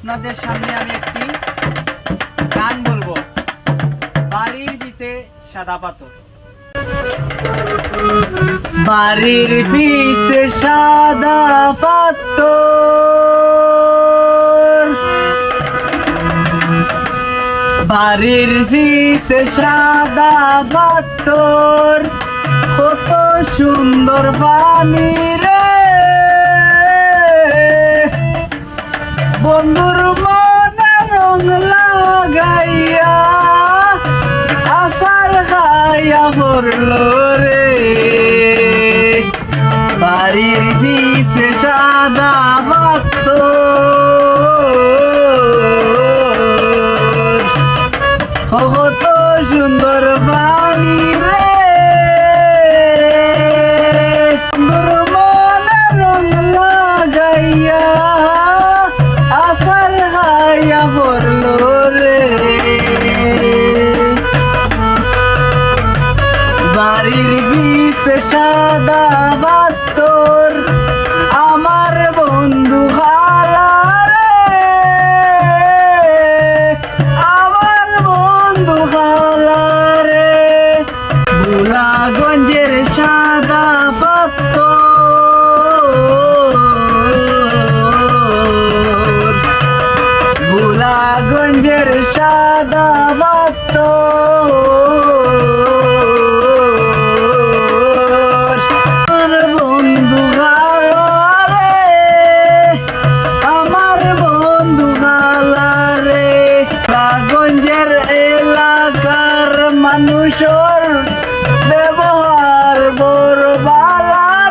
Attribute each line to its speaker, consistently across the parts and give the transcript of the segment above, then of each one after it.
Speaker 1: আপনাদের সামনে আমি একটি গান বলব। বাড়ির পিছে সাদা পাথর। বাড়ির পিছে সাদা পাথর। বাড়ির পিছে সাদা পাথর। কত সুন্দর পানি বন্ধুর মনে রং লাগাইয়া আসার খাইয়া পড়ল রে। বাড়ির পিছে সাদা পাত্র কত সুন্দর বিছে সাদা বাত্তর আমার বন্ধু আমার বন্ধু খালা রে বুলাগঞ্জের সাদা পাত্তর ভোলাগঞ্জের সাদা মানুষের ব্যবহার বড়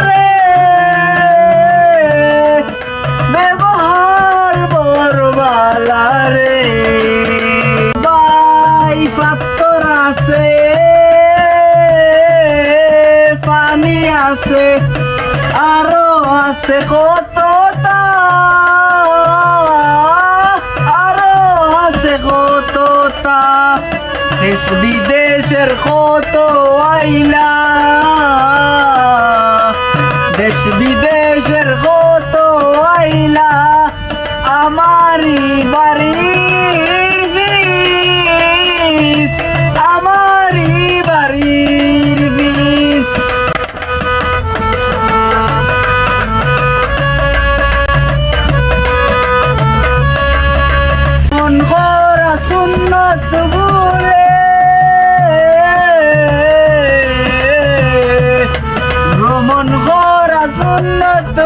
Speaker 1: রে। ব্যবহার বরবালা রে। বাই পাত্তর আছে, পানি আছে, আরও আছে কত আরও আছে কত দেশ বিদেশের কত আইলা?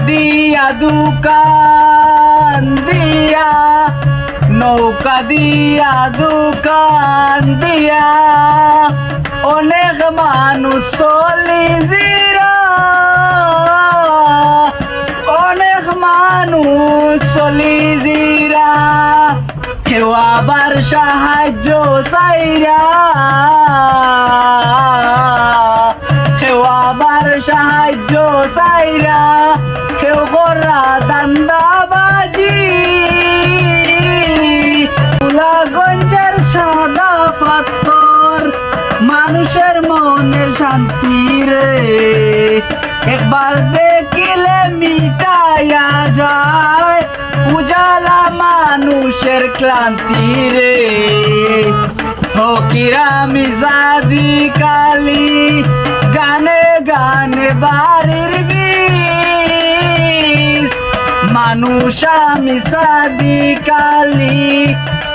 Speaker 1: দিয়া দুকান দিয়া নৌকা দিয়া দুকান দিয়া অনেক মানুষ চলি জিরা অনেক মানুষ চলি জিরা কেউ আবার সাহায্য চাইরা কেউ আবার সাহায্য চাইরা কেউ পাথর, মানুষের মনের শান্তি রে। একবার দেখিলে মিটাইয়া যায়, উজালা মানুষের ক্লান্তি রে। ফকিরা মিজাদি কালি, গানে গানে বাড়ির মানুষ আমি সাদি কালি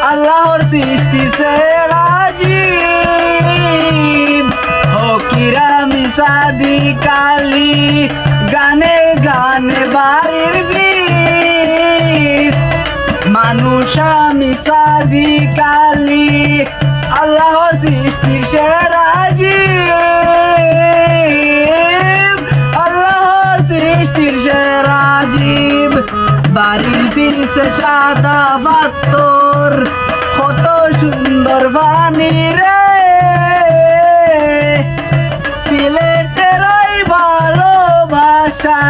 Speaker 1: আল্লাহর সৃষ্টি সে রাজীব। ফকিরা মিসাদি কালি গানে গানে বাড়ির বিষ মানুষ আমি সাদি কালি আল্লাহ সৃষ্টির সেরা জীব আল্লাহ সৃষ্টির জীব ফিরছে সাদা পাত্তর কত সুন্দর বাণী রে। সিলেটের ভালোবাসা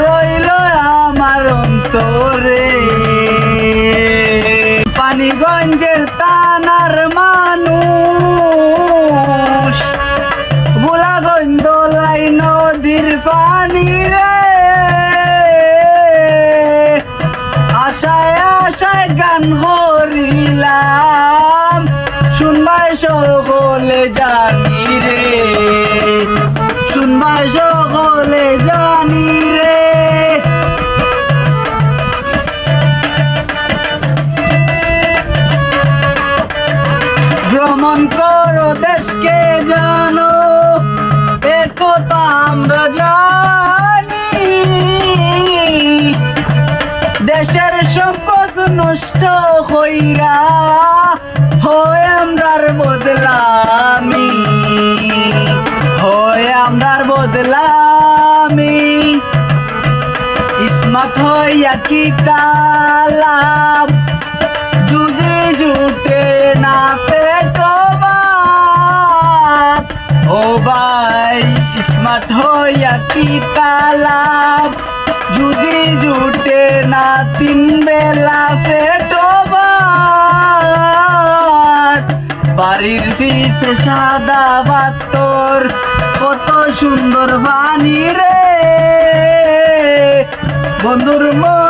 Speaker 1: রইল আমার অন্তরে। পানিগঞ্জের গান হরিলাম শুনবাই সকলে জানি রে। শুনবাই সকলে জানি নষ্ট হইরা হয় আমরার বদলামি। হয় আমরার বদলামি। স্মার্ট হইয়া কি লাভ স্মার্ট হইয়া যদি জুটে না তিন বেলা পেটব বাড়ির পিছে সাদা বাতর কত সুন্দর বাণী রে। বন্ধুর মনে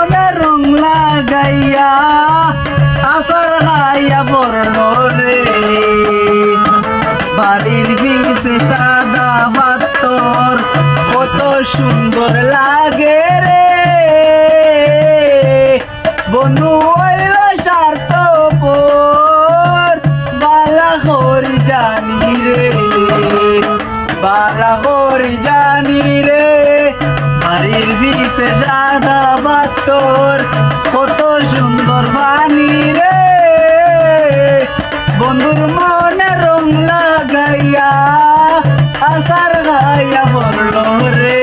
Speaker 1: সুন্দর লাগে রে। বন্ধু হইল স্বার্থ বালা হরি জানি রে। বালা হরি জানি রে, বাড়ির বিষে দাদা বাতর, কত সুন্দর বাণী রে। বন্ধুর মনে রং লাগাইয়া আসার গাইয়া বলল রে।